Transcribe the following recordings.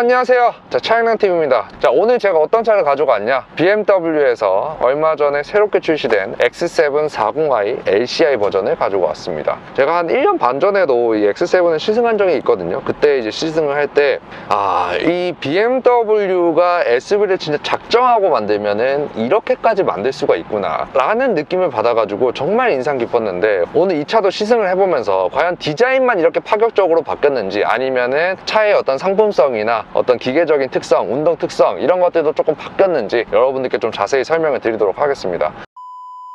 안녕하세요. 자 차영남TV입니다. 자 오늘 제가 어떤 차를 가지고 왔냐 BMW에서 얼마 전에 새롭게 출시된 X7 40i LCI 버전을 가지고 왔습니다. 제가 한 1년 반 전에도 이 X7을 시승한 적이 있거든요. 그때 이제 시승을 할 때 아 이 BMW가 SUV를 진짜 작정하고 만들면은 이렇게까지 만들 수가 있구나 라는 느낌을 받아가지고 정말 인상 깊었는데 오늘 이 차도 시승을 해보면서 과연 디자인만 이렇게 파격적으로 바뀌었는지 아니면은 차의 어떤 상품성이나 어떤 기계적인 특성, 운동 특성 이런 것들도 조금 바뀌었는지 여러분들께 좀 자세히 설명을 드리도록 하겠습니다.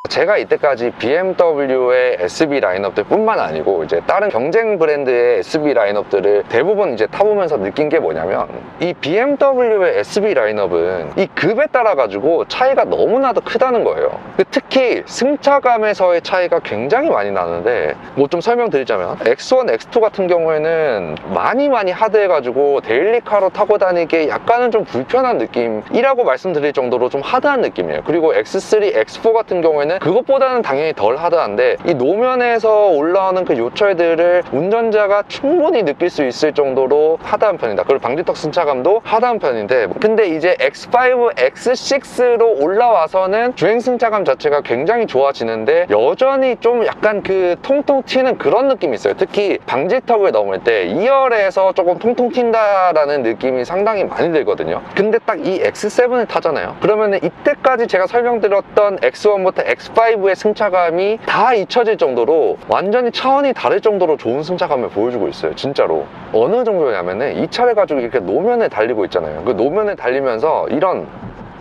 제가 이때까지 BMW의 SB 라인업들 뿐만 아니고 이제 다른 경쟁 브랜드의 SB 라인업들을 대부분 이제 타보면서 느낀 게 뭐냐면 이 BMW의 SB 라인업은 이 급에 따라 가지고 차이가 너무나도 크다는 거예요. 그 특히 승차감에서의 차이가 굉장히 많이 나는데 뭐 좀 설명드리자면 X1, X2 같은 경우에는 많이 많이 하드해가지고 데일리카로 타고 다니기 약간은 좀 불편한 느낌이라고 말씀드릴 정도로 좀 하드한 느낌이에요. 그리고 X3, X4 같은 경우에는 그것보다는 당연히 덜 하드한데 이 노면에서 올라오는 그 요철들을 운전자가 충분히 느낄 수 있을 정도로 하드한 편이다. 그리고 방지턱 승차감도 하드한 편인데 근데 이제 X5, X6로 올라와서는 주행 승차감 자체가 굉장히 좋아지는데 여전히 좀 약간 그 통통 튀는 그런 느낌이 있어요. 특히 방지턱을 넘을 때 2열에서 조금 통통 튄다라는 느낌이 상당히 많이 들거든요. 근데 딱 이 X7을 타잖아요. 그러면 이때까지 제가 설명드렸던 X1부터 X5의 승차감이 다 잊혀질 정도로 완전히 차원이 다를 정도로 좋은 승차감을 보여주고 있어요. 진짜로. 어느 정도냐면은 이 차를 가지고 이렇게 노면에 달리고 있잖아요. 그 노면에 달리면서 이런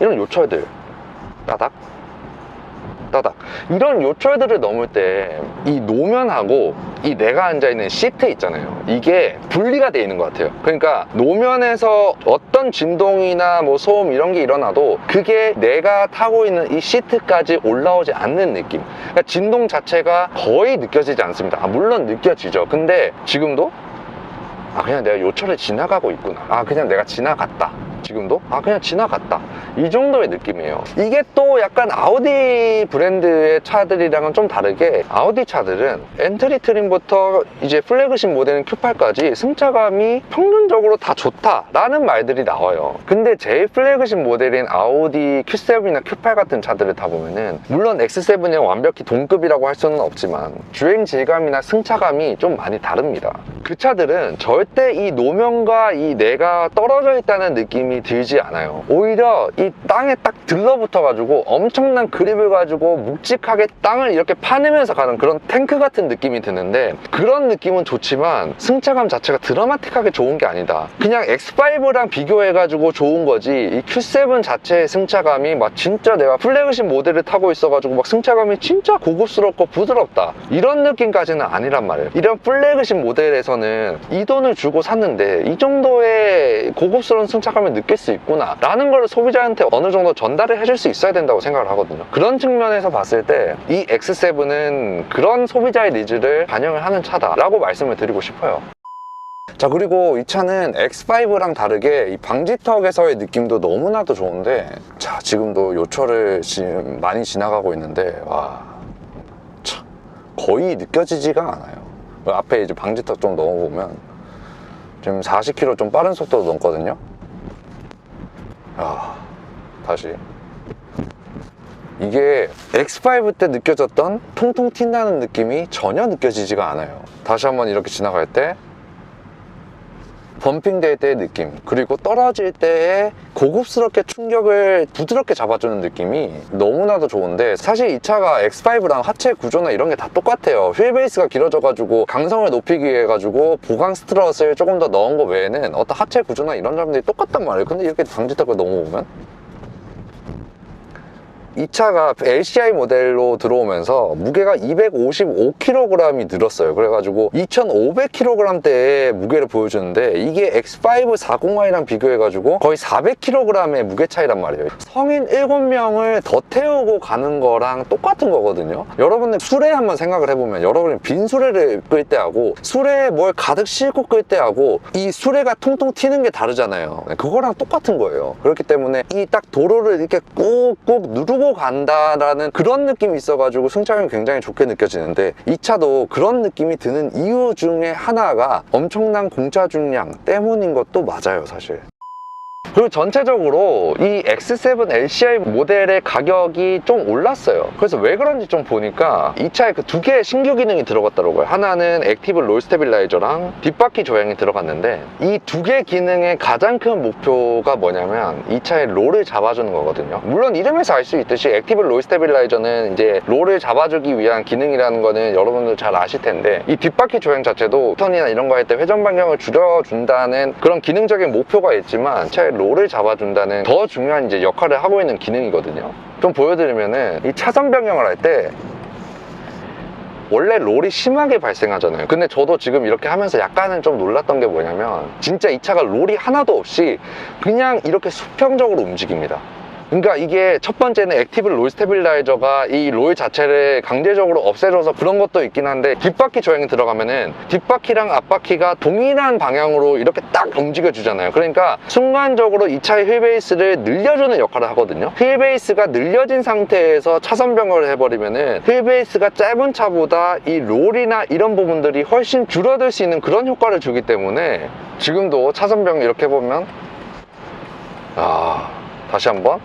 이런 요철들 따닥 따닥 이런 요철들을 넘을 때 이 노면하고 이 내가 앉아있는 시트 있잖아요. 이게 분리가 돼 있는 것 같아요. 그러니까 노면에서 어떤 진동이나 뭐 소음 이런 게 일어나도 그게 내가 타고 있는 이 시트까지 올라오지 않는 느낌. 그러니까 진동 자체가 거의 느껴지지 않습니다. 아, 물론 느껴지죠. 근데 지금도 아 그냥 내가 요철을 지나가고 있구나. 아 그냥 내가 지나갔다 지금도? 아 그냥 지나갔다. 이 정도의 느낌이에요. 이게 또 약간 아우디 브랜드의 차들이랑은 좀 다르게 아우디 차들은 엔트리 트림부터 이제 플래그십 모델인 Q8까지 승차감이 평균적으로 다 좋다라는 말들이 나와요. 근데 제일 플래그십 모델인 아우디 Q7이나 Q8 같은 차들을 타보면은 물론 X7이랑 완벽히 동급이라고 할 수는 없지만 주행 질감이나 승차감이 좀 많이 다릅니다. 그 차들은 절대 이 노면과 이 내가 떨어져 있다는 느낌이 들지 않아요. 오히려 이 땅에 딱 들러붙어 가지고 엄청난 그립을 가지고 묵직하게 땅을 이렇게 파내면서 가는 그런 탱크 같은 느낌이 드는데 그런 느낌은 좋지만 승차감 자체가 드라마틱하게 좋은 게 아니다. 그냥 X5랑 비교해 가지고 좋은 거지 이 Q7 자체의 승차감이 막 진짜 내가 플래그십 모델을 타고 있어 가지고 막 승차감이 진짜 고급스럽고 부드럽다. 이런 느낌까지는 아니란 말이에요. 이런 플래그십 모델에서는 이 돈을 주고 샀는데 이 정도의 고급스러운 승차감을 느낄 수 있구나. 라는 걸 소비자한테 어느 정도 전달을 해줄 수 있어야 된다고 생각을 하거든요. 그런 측면에서 봤을 때 이 X7은 그런 소비자의 니즈를 반영을 하는 차다 라고 말씀을 드리고 싶어요. 자 그리고 이 차는 X5랑 다르게 이 방지턱에서의 느낌도 너무나도 좋은데 자 지금도 요철을 지금 많이 지나가고 있는데 와 참, 거의 느껴지지가 않아요. 그 앞에 이제 방지턱 좀 넘어보면 지금 40km 좀 빠른 속도로 넘거든요 아 다시. 이게 X5 때 느껴졌던 통통 튄다는 느낌이 전혀 느껴지지가 않아요. 다시 한번 이렇게 지나갈 때 범핑될 때의 느낌 그리고 떨어질 때의 고급스럽게 충격을 부드럽게 잡아주는 느낌이 너무나도 좋은데 사실 이 차가 X5랑 하체 구조나 이런 게 다 똑같아요. 휠 베이스가 길어져가지고 강성을 높이기 위해 가지고 보강 스트럿을 조금 더 넣은 거 외에는 어떤 하체 구조나 이런 점들이 똑같단 말이에요. 근데 이렇게 방지턱을 넘어오면 이 차가 LCI 모델로 들어오면서 무게가 255kg이 늘었어요. 그래가지고 2,500kg대의 무게를 보여주는데 이게 X5 40i랑 비교해가지고 거의 400kg의 무게 차이란 말이에요. 성인 7명을 더 태우고 가는 거랑 똑같은 거거든요. 여러분들 수레 한번 생각을 해보면 여러분이 빈 수레를 끌 때하고 수레에 뭘 가득 싣고 끌 때하고 이 수레가 통통 튀는 게 다르잖아요. 그거랑 똑같은 거예요. 그렇기 때문에 이 딱 도로를 이렇게 꾹꾹 누르고 타고 간다라는 그런 느낌이 있어가지고 승차감이 굉장히 좋게 느껴지는데 이 차도 그런 느낌이 드는 이유 중에 하나가 엄청난 공차 중량 때문인 것도 맞아요 사실 그리고 전체적으로 이 X7 LCI 모델의 가격이 좀 올랐어요. 그래서 왜 그런지 좀 보니까 이 차에 그 두 개의 신규 기능이 들어갔더라고요. 하나는 액티브 롤 스테빌라이저랑 뒷바퀴 조향이 들어갔는데 이 두 개 기능의 가장 큰 목표가 뭐냐면 이 차의 롤을 잡아주는 거거든요. 물론 이름에서 알 수 있듯이 액티브 롤 스테빌라이저는 이제 롤을 잡아주기 위한 기능이라는 거는 여러분들 잘 아실 텐데 이 뒷바퀴 조향 자체도 턴이나 이런 거 할 때 회전 반경을 줄여준다는 그런 기능적인 목표가 있지만 차의 롤을 잡아준다는 더 중요한 이제 역할을 하고 있는 기능이거든요. 좀 보여드리면은 이 차선 변경을 할 때 원래 롤이 심하게 발생하잖아요. 근데 저도 지금 이렇게 하면서 약간은 좀 놀랐던 게 뭐냐면 진짜 이 차가 롤이 하나도 없이 그냥 이렇게 수평적으로 움직입니다. 그러니까 이게 첫 번째는 액티브 롤 스테빌라이저가 이 롤 자체를 강제적으로 없애줘서 그런 것도 있긴 한데 뒷바퀴 조향이 들어가면은 뒷바퀴랑 앞바퀴가 동일한 방향으로 이렇게 딱 움직여 주잖아요. 그러니까 순간적으로 이 차의 휠 베이스를 늘려주는 역할을 하거든요. 휠 베이스가 늘려진 상태에서 차선 변경을 해버리면은 휠 베이스가 짧은 차보다 이 롤이나 이런 부분들이 훨씬 줄어들 수 있는 그런 효과를 주기 때문에 지금도 차선 변경 이렇게 보면 아 다시 한번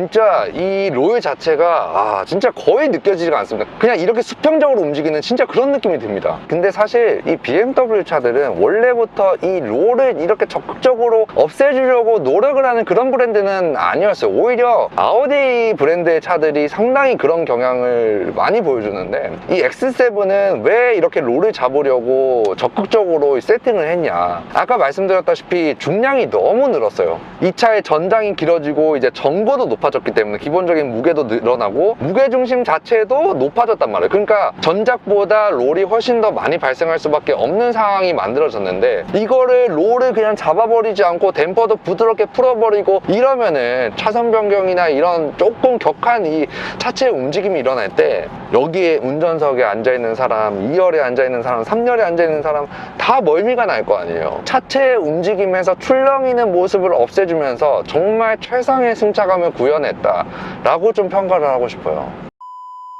진짜 이 롤 자체가 아 진짜 거의 느껴지지가 않습니다. 그냥 이렇게 수평적으로 움직이는 진짜 그런 느낌이 듭니다. 근데 사실 이 BMW 차들은 원래부터 이 롤을 이렇게 적극적으로 없애주려고 노력을 하는 그런 브랜드는 아니었어요. 오히려 아우디 브랜드의 차들이 상당히 그런 경향을 많이 보여주는데 이 X7은 왜 이렇게 롤을 잡으려고 적극적으로 세팅을 했냐. 아까 말씀드렸다시피 중량이 너무 늘었어요. 이 차의 전장이 길어지고 이제 전고도 높아졌기 때문에 기본적인 무게도 늘어나고 무게 중심 자체도 높아졌단 말이에요. 그러니까 전작보다 롤이 훨씬 더 많이 발생할 수밖에 없는 상황이 만들어졌는데 이거를 롤을 그냥 잡아버리지 않고 댐퍼도 부드럽게 풀어버리고 이러면은 차선 변경이나 이런 조금 격한 이 차체 움직임이 일어날 때 여기에 운전석에 앉아 있는 사람, 2열에 앉아 있는 사람, 3열에 앉아 있는 사람 다 멀미가 날 거 아니에요. 차체 움직임에서 출렁이는 모습을 없애주면서 정말 최상의 승차감을 구현 했다라고 좀 평가를 하고 싶어요.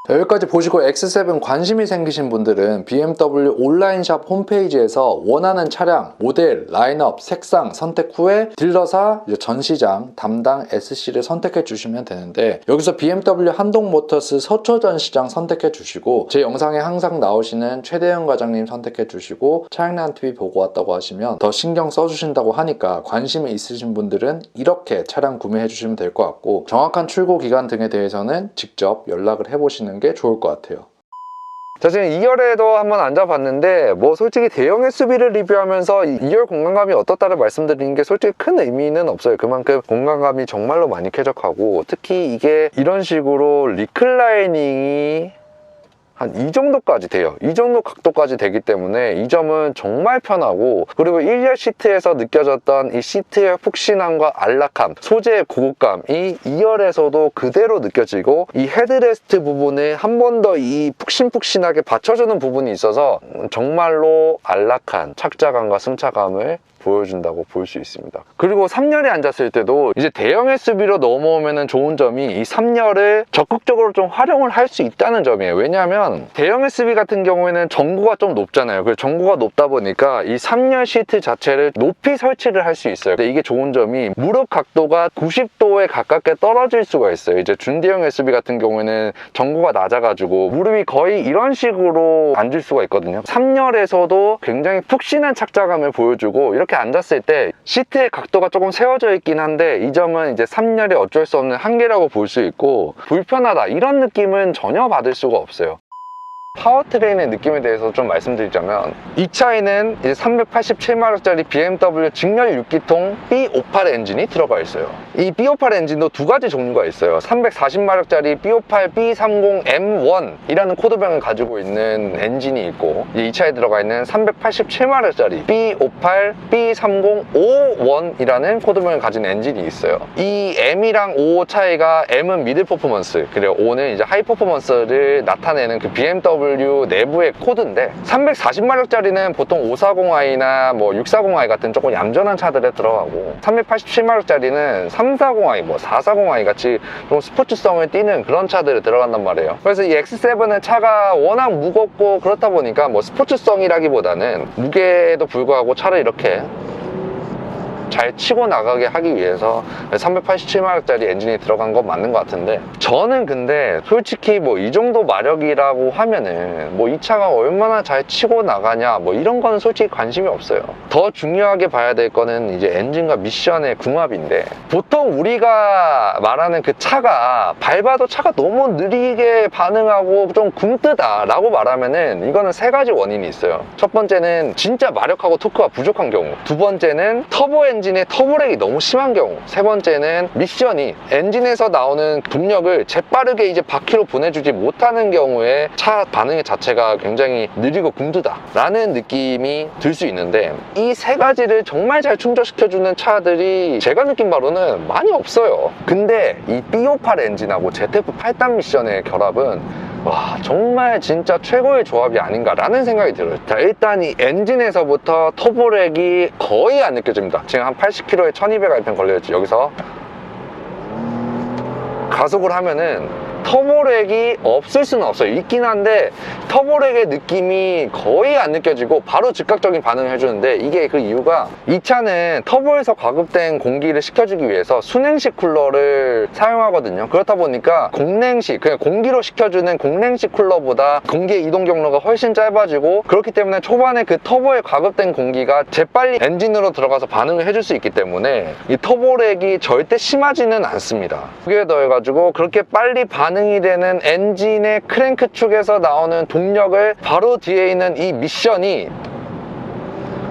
자, 여기까지 보시고 X7 관심이 생기신 분들은 BMW 온라인샵 홈페이지에서 원하는 차량, 모델, 라인업, 색상 선택 후에 딜러사 전시장 담당 SC를 선택해 주시면 되는데 여기서 BMW 한동모터스 서초 전시장 선택해 주시고 제 영상에 항상 나오시는 최대현 과장님 선택해 주시고 차량난 TV 보고 왔다고 하시면 더 신경 써주신다고 하니까 관심이 있으신 분들은 이렇게 차량 구매해 주시면 될 것 같고 정확한 출고 기간 등에 대해서는 직접 연락을 해보시는 게 좋을 것 같아요. 자 지금 2열에도 한번 앉아봤는데 뭐 솔직히 대형 SUV를 리뷰하면서 2열 공간감이 어떻다를 말씀드리는 게 솔직히 큰 의미는 없어요 그만큼 공간감이 정말로 많이 쾌적하고 특히 이게 이런 식으로 리클라이닝이 한 이 정도까지 돼요. 이 정도 각도까지 되기 때문에 이 점은 정말 편하고 그리고 1열 시트에서 느껴졌던 이 시트의 푹신함과 안락함, 소재의 고급감이 2열에서도 그대로 느껴지고 이 헤드레스트 부분에 한 번 더 이 푹신푹신하게 받쳐주는 부분이 있어서 정말로 안락한 착자감과 승차감을 보여준다고 볼 수 있습니다. 그리고 3열에 앉았을 때도 이제 대형 SUV로 넘어오면 좋은 점이 이 3열을 적극적으로 좀 활용을 할 수 있다는 점이에요. 왜냐하면 대형 SUV 같은 경우에는 전고가 좀 높잖아요. 그래서 전고가 높다 보니까 이 3열 시트 자체를 높이 설치를 할 수 있어요. 근데 이게 좋은 점이 무릎 각도가 90도에 가깝게 떨어질 수가 있어요. 이제 준대형 SUV 같은 경우에는 전고가 낮아가지고 무릎이 거의 이런 식으로 앉을 수가 있거든요. 3열에서도 굉장히 푹신한 착자감을 보여주고 이렇게 앉았을 때 시트의 각도가 조금 세워져 있긴 한데 이 점은 이제 3열의 어쩔 수 없는 한계라고 볼 수 있고 불편하다 이런 느낌은 전혀 받을 수가 없어요. 파워트레인의 느낌에 대해서 좀 말씀드리자면 이 차에는 이제 387마력짜리 BMW 직렬 6기통 B58 엔진이 들어가 있어요. 이 B58 엔진도 두 가지 종류가 있어요. 340마력짜리 B58 B30M1 이라는 코드명을 가지고 있는 엔진이 있고 이 차에 들어가 있는 387마력짜리 B58 B3051 이라는 코드명을 가진 엔진이 있어요. 이 M이랑 O 차이가 M은 미들 퍼포먼스 그리고 O는 이제 하이 퍼포먼스를 나타내는 그 BMW BMW 내부의 코드인데 340마력짜리는 보통 540i나 뭐 640i 같은 조금 얌전한 차들에 들어가고 387마력짜리는 340i, 뭐 440i 같이 좀 스포츠성을 띠는 그런 차들에 들어간단 말이에요. 그래서 이 X7은 차가 워낙 무겁고 그렇다 보니까 뭐 스포츠성이라기보다는 무게에도 불구하고 차를 이렇게 잘 치고 나가게 하기 위해서 387마력짜리 엔진이 들어간 건 맞는 것 같은데 저는 근데 솔직히 뭐 이 정도 마력이라고 하면은 뭐 이 차가 얼마나 잘 치고 나가냐 뭐 이런 거는 솔직히 관심이 없어요. 더 중요하게 봐야 될 거는 이제 엔진과 미션의 궁합인데 보통 우리가 말하는 그 차가 밟아도 차가 너무 느리게 반응하고 좀 굼뜨다 라고 말하면은 이거는 세 가지 원인이 있어요. 첫 번째는 진짜 마력하고 토크가 부족한 경우. 두 번째는 터보 엔진 의 터보렉이 너무 심한 경우. 세 번째는 미션이 엔진에서 나오는 동력을 재빠르게 이제 바퀴로 보내주지 못하는 경우에 차 반응의 자체가 굉장히 느리고 굼뜨다 라는 느낌이 들 수 있는데 이 세 가지를 정말 잘 충족시켜주는 차들이 제가 느낀 바로는 많이 없어요. 근데 이 B58 엔진하고 ZF 8단 미션의 결합은 와 정말 진짜 최고의 조합이 아닌가라는 생각이 들어요. 자 일단 이 엔진에서부터 터보렉이 거의 안 느껴집니다. 지금 한 80km에 1200rpm 걸려있지 여기서 가속을 하면은 터보렉이 없을 수는 없어요. 있긴 한데 터보렉의 느낌이 거의 안 느껴지고 바로 즉각적인 반응을 해주는데 이게 그 이유가 이 차는 터보에서 과급된 공기를 식혀주기 위해서 순행식 쿨러를 사용하거든요. 그렇다 보니까 공냉식 그냥 공기로 식혀주는 공냉식 쿨러보다 공기의 이동 경로가 훨씬 짧아지고 그렇기 때문에 초반에 그 터보에 과급된 공기가 재빨리 엔진으로 들어가서 반응을 해줄 수 있기 때문에 이 터보렉이 절대 심하지는 않습니다. 그게 더해가지고 그렇게 빨리 반 응이 되는 엔진의 크랭크 축에서 나오는 동력을 바로 뒤에 있는 이 미션이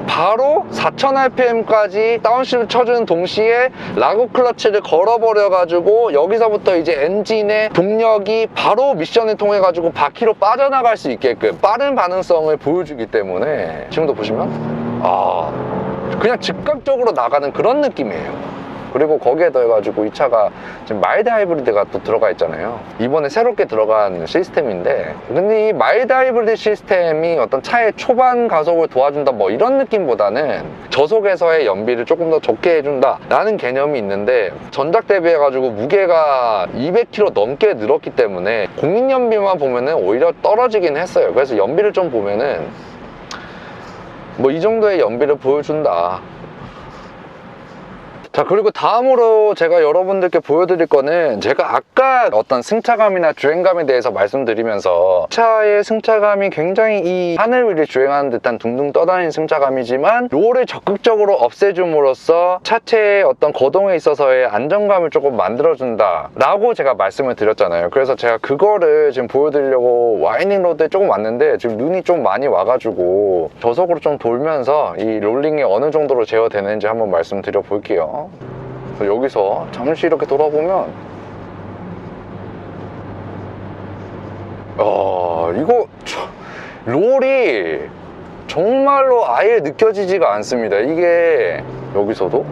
바로 4000rpm까지 다운시프트 쳐주는 동시에 라고 클러치를 걸어버려가지고 여기서부터 이제 엔진의 동력이 바로 미션을 통해 가지고 바퀴로 빠져나갈 수 있게끔 빠른 반응성을 보여주기 때문에 지금도 보시면 아 그냥 즉각적으로 나가는 그런 느낌이에요. 그리고 거기에 더해가지고 이 차가 지금 마일드 하이브리드가 또 들어가 있잖아요. 이번에 새롭게 들어간 시스템인데, 근데 이 마일드 하이브리드 시스템이 어떤 차의 초반 가속을 도와준다 뭐 이런 느낌보다는 저속에서의 연비를 조금 더 적게 해준다 라는 개념이 있는데 전작 대비해가지고 무게가 200kg 넘게 늘었기 때문에 공인 연비만 보면은 오히려 떨어지긴 했어요. 그래서 연비를 좀 보면은 뭐 이 정도의 연비를 보여준다. 자 그리고 다음으로 제가 여러분들께 보여드릴 거는 제가 아까 어떤 승차감이나 주행감에 대해서 말씀드리면서 차의 승차감이 굉장히 이 하늘 위를 주행하는 듯한 둥둥 떠다니는 승차감이지만 롤을 적극적으로 없애줌으로써 차체의 어떤 거동에 있어서의 안정감을 조금 만들어준다 라고 제가 말씀을 드렸잖아요. 그래서 제가 그거를 지금 보여드리려고 와이닝 로드에 조금 왔는데 지금 눈이 좀 많이 와가지고 저속으로 좀 돌면서 이 롤링이 어느 정도로 제어되는지 한번 말씀드려 볼게요 여기서 잠시 이렇게 돌아보면 어 이거 참, 롤이 정말로 아예 느껴지지가 않습니다. 이게 여기서도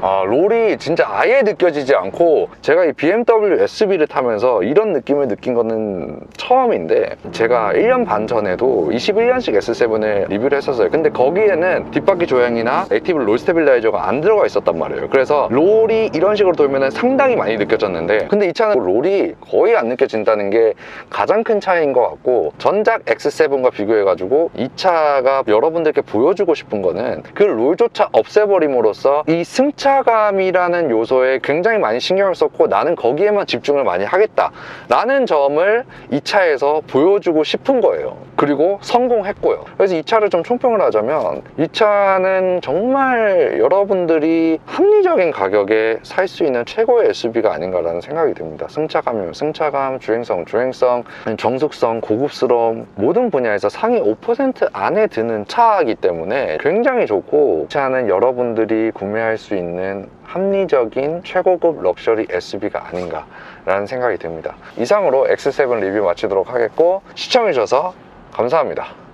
아, 롤이 진짜 아예 느껴지지 않고 제가 이 BMW SB를 타면서 이런 느낌을 느낀 거는 처음인데 제가 1년 반 전에도 21년식 S7을 리뷰를 했었어요. 근데 거기에는 뒷바퀴 조향이나 액티브 롤 스테빌라이저가 안 들어가 있었단 말이에요. 그래서 롤이 이런 식으로 돌면 상당히 많이 느껴졌는데 근데 이 차는 롤이 거의 안 느껴진다는 게 가장 큰 차이인 것 같고 전작 X7과 비교해가지고 이 차가 여러분들께 보여주고 싶은 거는 그 롤조차 없애버림으로써 이 승차 감이라는 요소에 굉장히 많이 신경을 썼고 나는 거기에만 집중을 많이 하겠다 라는 점을 이 차에서 보여주고 싶은 거예요. 그리고 성공했고요. 그래서 이 차를 좀 총평을 하자면 이 차는 정말 여러분들이 합리적인 가격에 살 수 있는 최고의 SUV가 아닌가라는 생각이 듭니다. 승차감이면 승차감, 주행성, 주행성, 정숙성, 고급스러움 모든 분야에서 상위 5% 안에 드는 차이기 때문에 굉장히 좋고 이 차는 여러분들이 구매할 수 있는 합리적인 최고급 럭셔리 SUV가 아닌가라는 생각이 듭니다. 이상으로 X7 리뷰 마치도록 하겠고 시청해주셔서 감사합니다.